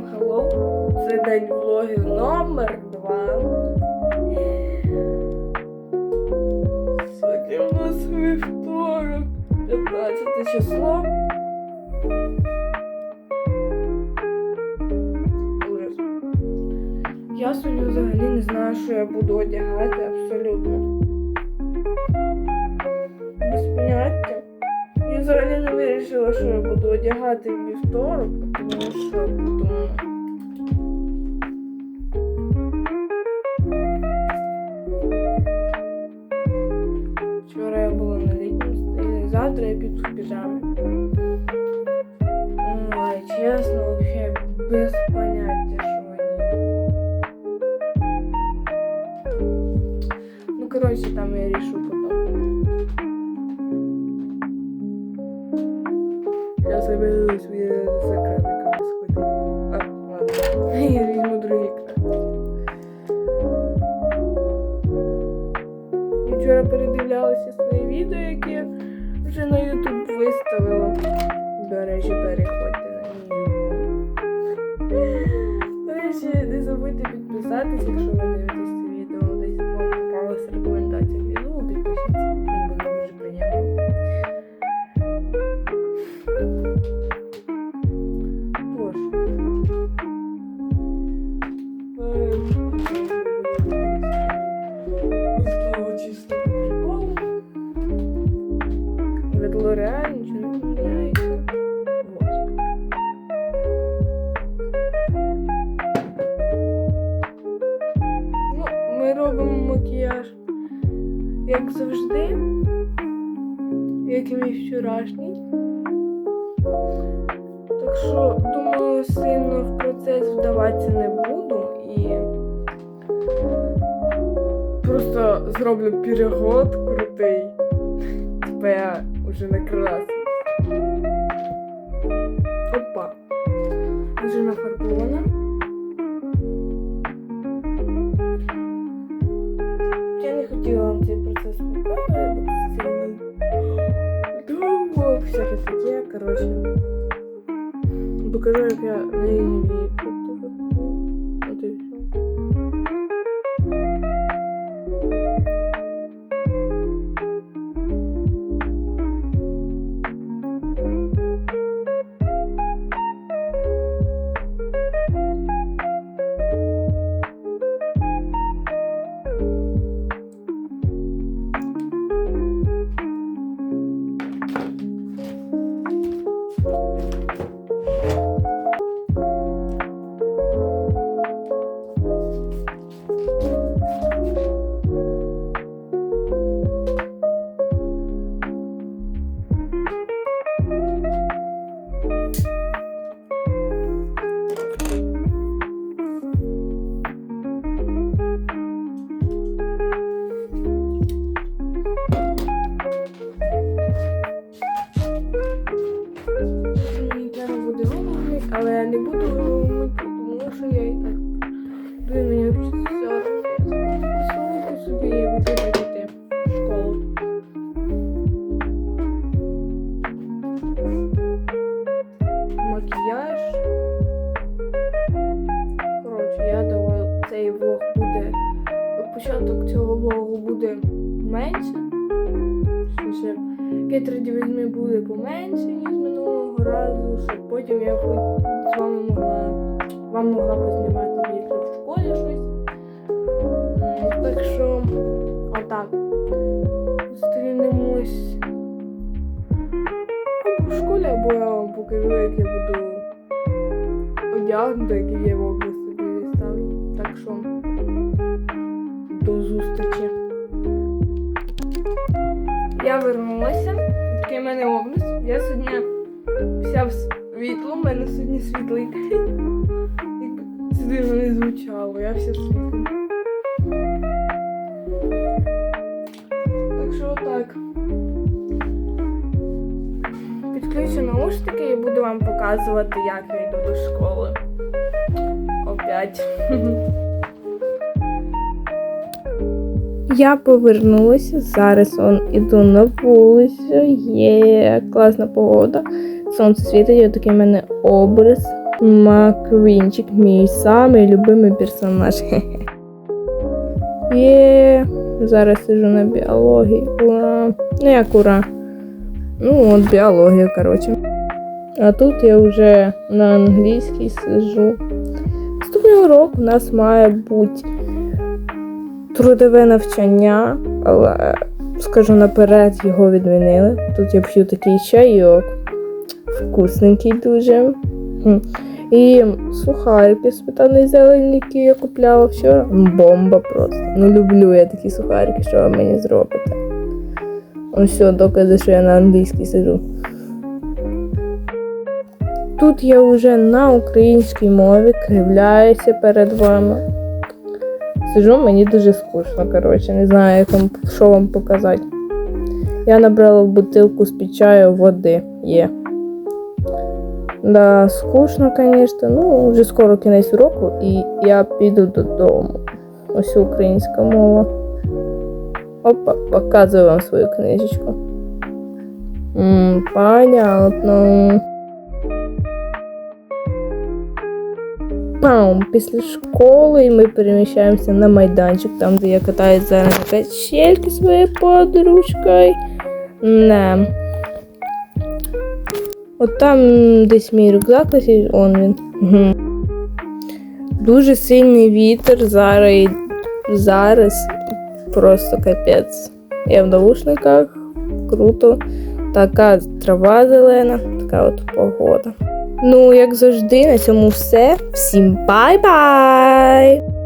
Всім hello! Це день влогів номер 2. Сьогодні у нас вівторок, 15 число. Я сьогодні взагалі не знаю, що я буду одягати абсолютно. Взагалі не вирішила, що я буду одягати вівторок, тому що потім... Вчора я була на літньому стилі, завтра я піду в піжамі. Ой, чесно, взагалі без поняття, що одягати. Ну, коротше, там я рішу потім. Я собираюсь за крабиками сходити. А, ладно. Я візьму другий крабик. Вчора передивлялася свої відео, які я вже на YouTube виставила. До речі, переходьте на YouTube. До речі, не забудьте підписатись, якщо ви як мій вчорашній. Так що, думаю, сильно в процес вдаватися не буду і просто зроблю переход крутий. Типа я вже накрасив. Опа. Вже нафарбована. Я не хотіла вам цей процес показувати, таке, коротше. Покажу, як я на її цього влогу буде менше. Ще Кетреді візьми буде поменше, ніж минулого разу, щоб потім я з вами могла вам могла познімати якщо в школі щось. Так що отак. Зустрінемось в школі, або я вам покажу, як я буду одягнути, який я в собі ставлю. Так що до зустрічі. Я вернулася. Такий в мене образ. Я сьогодні вся в світло, в мене сьогодні світлий день. Це дивно не звучало, я вся в світло. Так що так. Підключу наушники і буду вам показувати, як я йду до школи. Опять. Я повернулася. Зараз он іду на вулицю. Є класна погода. Сонце світить, і такий в мене образ. Маквінчик, мій самий любимий персонаж. Є. Зараз сижу на біології. Ура. Ну як ура. Ну, от біологія, коротше. А тут я вже на англійській сижу. Наступного року у нас має бути трудове навчання, але скажу наперед, його відмінили. Тут я п'ю такий чайок. Вкусненький дуже. І сухарики сметаної зелені, які я купляла вчора. Бомба просто. Не люблю я такі сухарики, що ви мені зробите. Ось все, докази, що я на англійській сижу. Тут я вже на українській мові кривляюся перед вами. Сижу, мені дуже скучно, коротше, не знаю, як вам, що вам показати. Я набрала в бутилку з під чаю води є. Да, скучно, звісно. Ну, вже скоро кінець року, і я піду додому. Ось українська мова. Опа, показую вам свою книжечку. М, понятно. Пам, після школи ми переміщаємося на майданчик, там, де я катаюсь зараз на качельки своєю подружкою. Не. От там десь мій рюкзак висить, он він. Угу. Дуже сильний вітер зараз. Зараз просто капець. Я в наушниках, круто. Така трава зелена, така от погода. Ну, як завжди, на цьому все. Всім бай-бай!